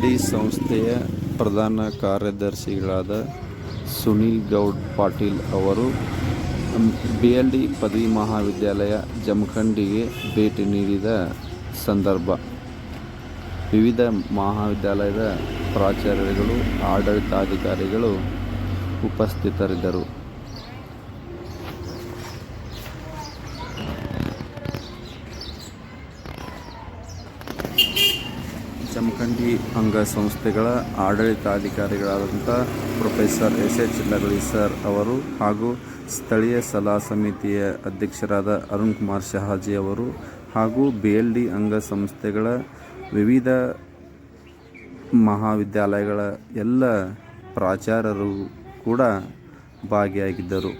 B ಸಂಸ್ಥೆಯ ಪ್ರಧಾನ ಕಾರ್ಯದರ್ಶಿಗಳಾದ ಸುನೀಲ್ ಗೌಡ್ ಪಾಟೀಲ್ ಅವರು ಬಿ ಎಲ್ ಡಿ ಪದವಿ ಮಹಾವಿದ್ಯಾಲಯ ಜಮಖಂಡಿಗೆ ಭೇಟಿ ನೀಡಿದ ಸಂದರ್ಭ. ವಿವಿಧ ಮಹಾವಿದ್ಯಾಲಯದ ಪ್ರಾಚಾರ್ಯರುಗಳು, ಆಡಳಿತಾಧಿಕಾರಿಗಳು ಉಪಸ್ಥಿತರಿದ್ದರು. ಜಮಖಂಡಿ ಅಂಗಸಂಸ್ಥೆಗಳ ಆಡಳಿತಾಧಿಕಾರಿಗಳಾದಂಥ professor S H Lagali sir ಅವರು ಹಾಗೂ ಸ್ಥಳೀಯ ಸಲಹಾ ಸಮಿತಿಯ ಅಧ್ಯಕ್ಷರಾದ ಅರುಣ್ ಕುಮಾರ್ ಶಹಾಜಿ ಅವರು ಹಾಗೂ ಬಿ ಎಲ್ ಡಿ ಅಂಗಸಂಸ್ಥೆಗಳ ವಿವಿಧ ಮಹಾವಿದ್ಯಾಲಯಗಳ ಎಲ್ಲ ಪ್ರಾಚಾರ್ಯರು ಕೂಡ ಭಾಗಿಯಾಗಿದ್ದರು.